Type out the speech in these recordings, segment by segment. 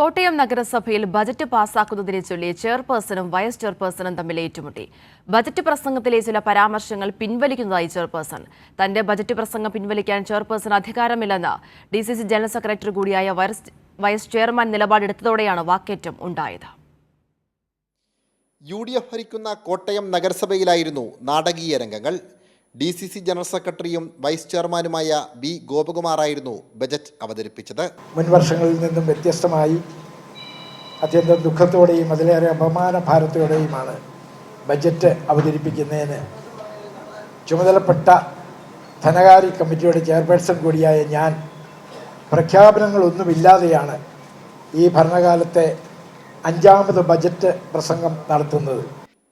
കോട്ടയം നഗരസഭയിൽ ബജറ്റ് പാസാക്കുന്നതിനെ ചൊല്ലി ചെയർപേഴ്സണും വൈസ് ചെയർപേഴ്സണും തമ്മിൽ ഏറ്റുമുട്ടി. ബജറ്റ് പ്രസംഗത്തിലെ ചില പരാമർശങ്ങൾ പിൻവലിക്കുന്നതായി ചെയർപേഴ്സൺ. തന്റെ ബജറ്റ് പ്രസംഗം പിൻവലിക്കാൻ chairperson അധികാരമില്ലെന്ന് D C C general secretary കൂടിയായ വൈസ് വൈസ് ചെയർമാൻ നിലപാടെടുത്തതോടെയാണ് വാക്കേറ്റം ഉണ്ടായത്. യു ഡി എഫ് ഭരിക്കുന്ന കോട്ടയം നഗരസഭയിലായിരുന്നു നാടകീയ രംഗങ്ങൾ. ഡി സി സി ജനറൽ സെക്രട്ടറിയും വൈസ് ചെയർമാനുമായ ബി ഗോപകുമാറായിരുന്നു ബജറ്റ് അവതരിപ്പിച്ചത്. മുൻ വർഷങ്ങളിൽ നിന്നും വ്യത്യസ്തമായി അത്യന്തം ദുഃഖത്തോടെയും അതിലേറെ അപമാന ഭാരത്തോടെയുമാണ് ബജറ്റ് അവതരിപ്പിക്കുന്നതിന് ചുമതലപ്പെട്ട ധനകാര്യ കമ്മിറ്റിയുടെ ചെയർപേഴ്സൺ കൂടിയായ ഞാൻ പ്രഖ്യാപനങ്ങളൊന്നുമില്ലാതെയാണ് ഈ ഭരണകാലത്തെ അഞ്ചാമത് ബജറ്റ് പ്രസംഗം നടത്തുന്നത്.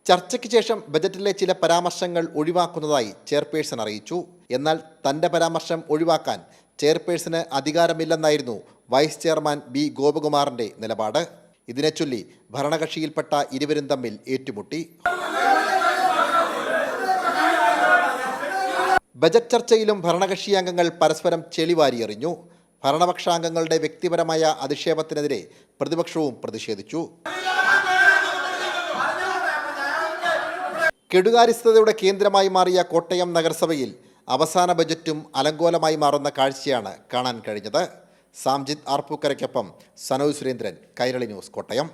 ചർച്ചയ്ക്ക് ശേഷം ബജറ്റിലെ ചില പരാമർശങ്ങൾ ഒഴിവാക്കുന്നതായി ചെയർപേഴ്സൺ അറിയിച്ചു. എന്നാൽ തന്റെ പരാമർശം ഒഴിവാക്കാൻ ചെയർപേഴ്സന് അധികാരമില്ലെന്നായിരുന്നു വൈസ് ചെയർമാൻ ബി ഗോപകുമാറിന്റെ നിലപാട്. ഇതിനെ ചൊല്ലി ഭരണകക്ഷിയിൽപ്പെട്ട ഇരുവരും തമ്മിൽ ഏറ്റുമുട്ടി. ബജറ്റ് ചർച്ചയിലും ഭരണകക്ഷി അംഗങ്ങൾ പരസ്പരം ചെളിവാരിയെറിഞ്ഞു ഭരണപക്ഷാംഗങ്ങളുടെ വ്യക്തിപരമായ അധിക്ഷേപത്തിനെതിരെ പ്രതിപക്ഷവും പ്രതിഷേധിച്ചു. കെടുകാര്യസ്ഥതയുടെ കേന്ദ്രമായി മാറിയ കോട്ടയം നഗരസഭയിൽ അവസാന ബജറ്റും അലങ്കോലമായി മാറുന്ന കാഴ്ചയാണ് കാണാൻ കഴിഞ്ഞത്. സാംജിത് ആർപ്പൂക്കരയ്ക്കൊപ്പം സനോജ് സുരേന്ദ്രൻ കൈരളി ന്യൂസ് കോട്ടയം.